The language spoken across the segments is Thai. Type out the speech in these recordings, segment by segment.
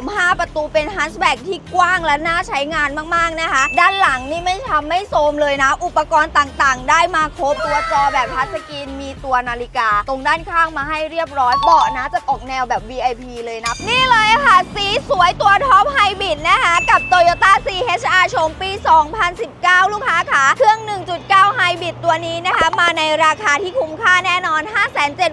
ม 5 ประตูเป็นฮัชแบ็กที่กว้างและน่าใช้งานมาก ๆ นะคะ ด้านหลังนี่ไม่ทำไม่โทรมเลยนะ อุปกรณ์ต่างๆ ได้มาครบตัวจอแบบทัชสกรีนมีตัวนาฬิกา ตรงด้านข้างมาให้เรียบร้อย เบาะนะจะออกแนวแบบ VIP เลยนะ นี่เลยค่ะ สีสวยตัวท็อปไฮบริดนะคะ กับ Toyota CHR โฉมปี 2019 ลูกค้าค่ะ เครื่อง 1.9 ไฮบริดตัวนี้นะคะ มาในราคาที่คุ้มค่าแน่นอน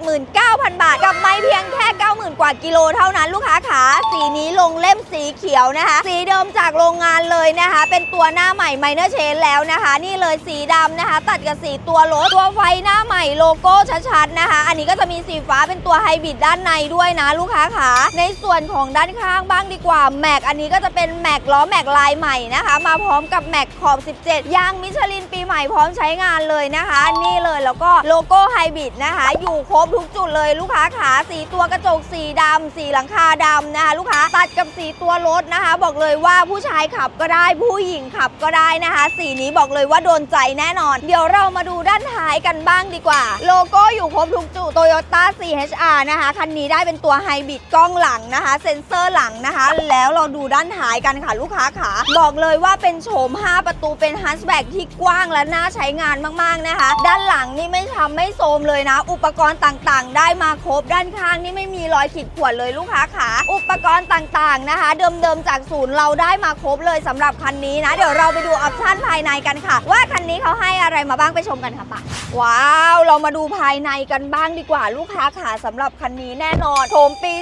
579,000 บาท กับไม่เพียงแค่ 90,000 กว่ากิโลเท่านั้นลูกค้าค่ะสีนี้ลงเล่มสีเขียวนะคะ สีเดิมจากโรงงานเลยนะคะ เป็นตัวหน้าใหม่ไมเนอร์เชนแล้วนะคะ นี่เลยสีดำนะคะ ตัดกับสีตัวรถตัวไฟหน้าใหม่โลโก้ชัดๆนะคะ อันนี้ก็จะมีสีฟ้าเป็นตัวไฮบริดด้านในด้วยนะลูกค้าค่ะในส่วนของด้านข้างบ้างดีกว่าแม็กอันนี้ก็จะเป็นแม็กล้อแม็กลายใหม่นะคะ มาพร้อมกับแม็กขอบ 17 ยางมิชลินปี ม่พร้อมใช้งานเลยนะคะ นี่เลยแล้วก็โลโก้ไฮบริดนะคะ อยู่ครบทุกจุดเลยลูกค้าขาสีตัวกระจกสีดำสีหลังคาดำนะคะ ลูกค้าตัดกับสีตัวรถนะคะ บอกเลยว่าผู้ชายขับก็ได้ผู้หญิงขับก็ได้นะคะ สีนี้บอกเลยว่าโดนใจแน่นอน เดี๋ยวเรามาดูด้านท้ายกันบ้างดีกว่า โลโก้อยู่ครบทุกจุด Toyota CHR นะคะคันนี้ได้เป็นตัวไฮบริดกล้องหลังนะคะ เซ็นเซอร์หลังนะคะ แล้วเราดูด้านท้ายกันค่ะ ลูกค้าขาบอกเลยว่าเป็นโฉม 5 ประตูเป็นฮัชแบ็กที่กว้างและน่าใช้งานมากๆนะคะ ด้านหลังนี่ไม่ทำไม่โทมเลยนะ อุปกรณ์ต่างๆ ได้มาครบด้านข้างนี่ไม่มีรอยขีดข่วนเลยลูกค้าขาอุปกรณ์ต่างๆนะคะ เดิมๆจากศูนย์เราได้มาครบเลยสำหรับคันนี้นะ เดี๋ยวเราไปดูออปชั่นภายในกันค่ะ ว่าคันนี้เขาให้อะไรมาบ้างไปชมกันค่ะปะว้าว เรามาดูภายในกันบ้างดีกว่าลูกค้าขาสำหรับคันนี้แน่นอนโฉมปี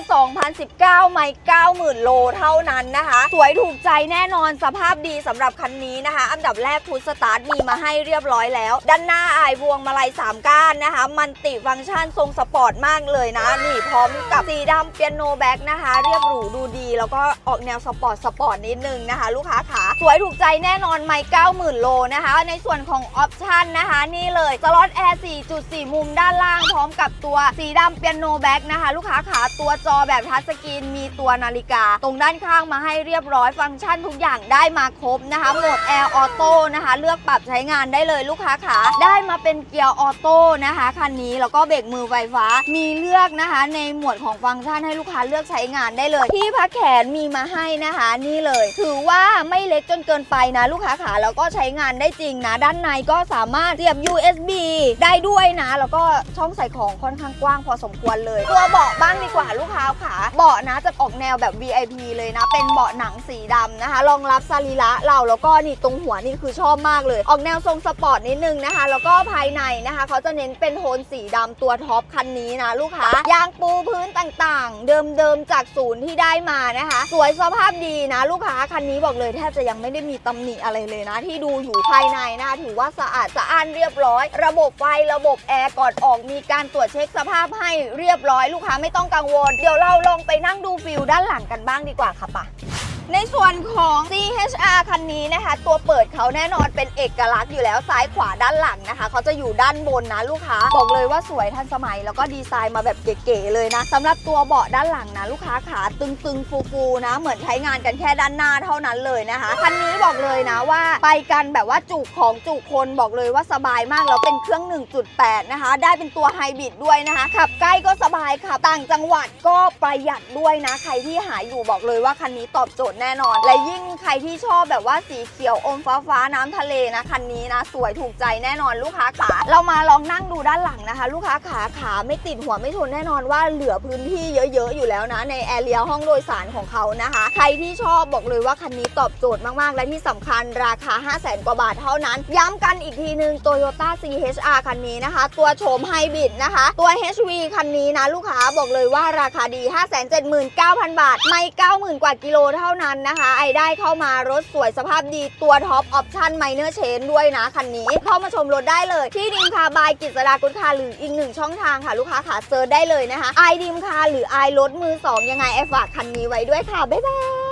2019 ไม่ 90,000 โลเท่านั้นนะคะ สวยถูกใจแน่นอนสภาพดีสำหรับคันนี้นะคะ อันดับแรกพุทสตาร์ทมีมาให้เรียบร้อยแล้ว ด้านหน้าอายวงมาลัย3ก้านนะคะ มันติฟังก์ชันทรงสปอร์ตมากเลยนะ นี่พร้อมกับสีดำเปียโนแบ็กนะคะ เรียบหรูดูดี แล้วก็ออกแนวสปอร์ตสปอร์ตนิดนึงนะคะ ลูกค้าขาสวยถูกใจแน่นอนไม่90,000 โลนะคะ ในส่วนของออปชันนะคะ นี่เลยสล็อตแอร์4.4 มุมด้านล่าง พร้อมกับตัวสีดำเปียโนแบ็กนะคะ ลูกค้าขาตัวจอแบบทัชสกรีนมีตัวนาฬิกา ตรงด้านข้างมาให้เรียบร้อยฟังก์ชันทุกอย่างได้มาครบนะคะโหมดแอร์ออโต้นะคะ เลือกปรับใช้งานได้เลยลูกค้าขาได้มาเป็นเกียร์ออโต้นะคะคันนี้แล้วก็เบรกมือไฟฟ้ามีเลือกนะคะ ในหมวดของฟังก์ชันให้ลูกค้าเลือกใช้งานได้เลย ที่พักแขนมีมาให้นะคะ นี่เลย ถือว่าไม่เล็กจนเกินไปนะ ลูกค้าขาแล้วก็ใช้งานได้จริงนะ ด้านในก็สามารถเสียบ USB ได้ด้วยนะ แล้วก็ช่องใส่ของค่อนข้างกว้างพอสมควรเลย ตัวเบาะบ้างดีกว่าลูกค้าขาเบาะนะจะออกแนวแบบ VIP เลยนะ เป็นเบาะหนังสีดำนะคะรองรับสรีระเราแล้วก็นี่ตรงหัวนี่คือชอบมากเลย ออกแนวทรงสปอร์ตนิดนึงนะคะ แล้วก็ภายในนะคะเขาจะเน้นเป็นโทนสีดำตัวท็อปคันนี้นะลูกค้ายางปูพื้นต่างๆ เดิมๆจากศูนย์ที่ได้มานะคะ สวยสภาพดีนะลูกค้าคันนี้บอกเลยแทบจะยังไม่ได้มีตำหนิอะไรเลยนะ ที่ดูอยู่ภายในนะคะถือว่าสะอาดสะอ้านเรียบร้อย ระบบไฟระบบแอร์ก่อนออกมีการตรวจเช็คสภาพให้เรียบร้อยลูกค้าไม่ต้องกังวล เดี๋ยวเราลองไปนั่งดูฟิลด้านหลังกันบ้างดีกว่าค่ะปะ ในส่วนของ CHR คันนี้นะคะ ตัวเปิดเขาแน่นอนเป็นเอกลักษณ์อยู่แล้วซ้ายขวาด้านหลังนะคะ เขาจะอยู่ด้านบนนะลูกค้า บอกเลยว่าสวยทันสมัยแล้วก็ดีไซน์มาแบบเก๋ๆเลยนะสำหรับตัวเบาะด้านหลังนะลูกค้าขาตึงๆฟูๆนะ เหมือนใช้งานกันแค่ด้านหน้าเท่านั้นเลยนะคะคันนี้บอกเลยนะว่าไปกันแบบว่าจุของจุคนบอกเลยว่าสบายมากแล้วเป็นเครื่อง 1.8 นะคะ ได้เป็นตัวไฮบริดด้วยนะคะ ขับใกล้ก็สบายขับต่างจังหวัดก็ประหยัดด้วยนะ ใครที่หาอยู่บอกเลยว่าคันนี้ตอบโจทย์แน่นอน และยิ่งใครที่ชอบแบบว่าสีเขียวอมฟ้าฟ้าๆน้ำทะเลนะคันนี้นะ สวยถูกใจแน่นอนลูกค้าขาเรามาลองนั่งดูด้านหลังนะคะ ลูกค้าขาขาไม่ติดหัวไม่ชนแน่นอนว่าเหลือพื้นที่เยอะ ๆ อยู่แล้วนะ ในแอเรียห้องโดยสารของเขานะคะ ใครที่ชอบบอกเลยว่าคันนี้ตอบโจทย์มากๆ และที่สำคัญราคา 5 0 0แสนกว่าบาทเท่านั้น ย้ำกันอีกทีนึง Toyota CHR คันนี้นะคะ ตัวโฉมไฮบริดนะคะ ตัว HV คันนี้นะ ลูกค้าบอกเลยว่าราคาดี 579,000 บาท ไม่ 90,000 กว่ากิโลเท่านั้นนะคะ ไอได้เข้ามารถสวยสภาพดีตัวท็อปออปชั่นไมเนอร์เชนด้วยนะคันนี้ เข้ามาชมรถได้เลย ที่ดิมคาบายกิจสดากุลคาหรืออีกหนึ่งช่องทางค่ะ ลูกค้าขาเซิร์ชได้เลยนะคะไอดิมคาหรือไอรถมือสองยังไงไอฝากคันนี้ไว้ด้วยค่ะบ๊ายบาย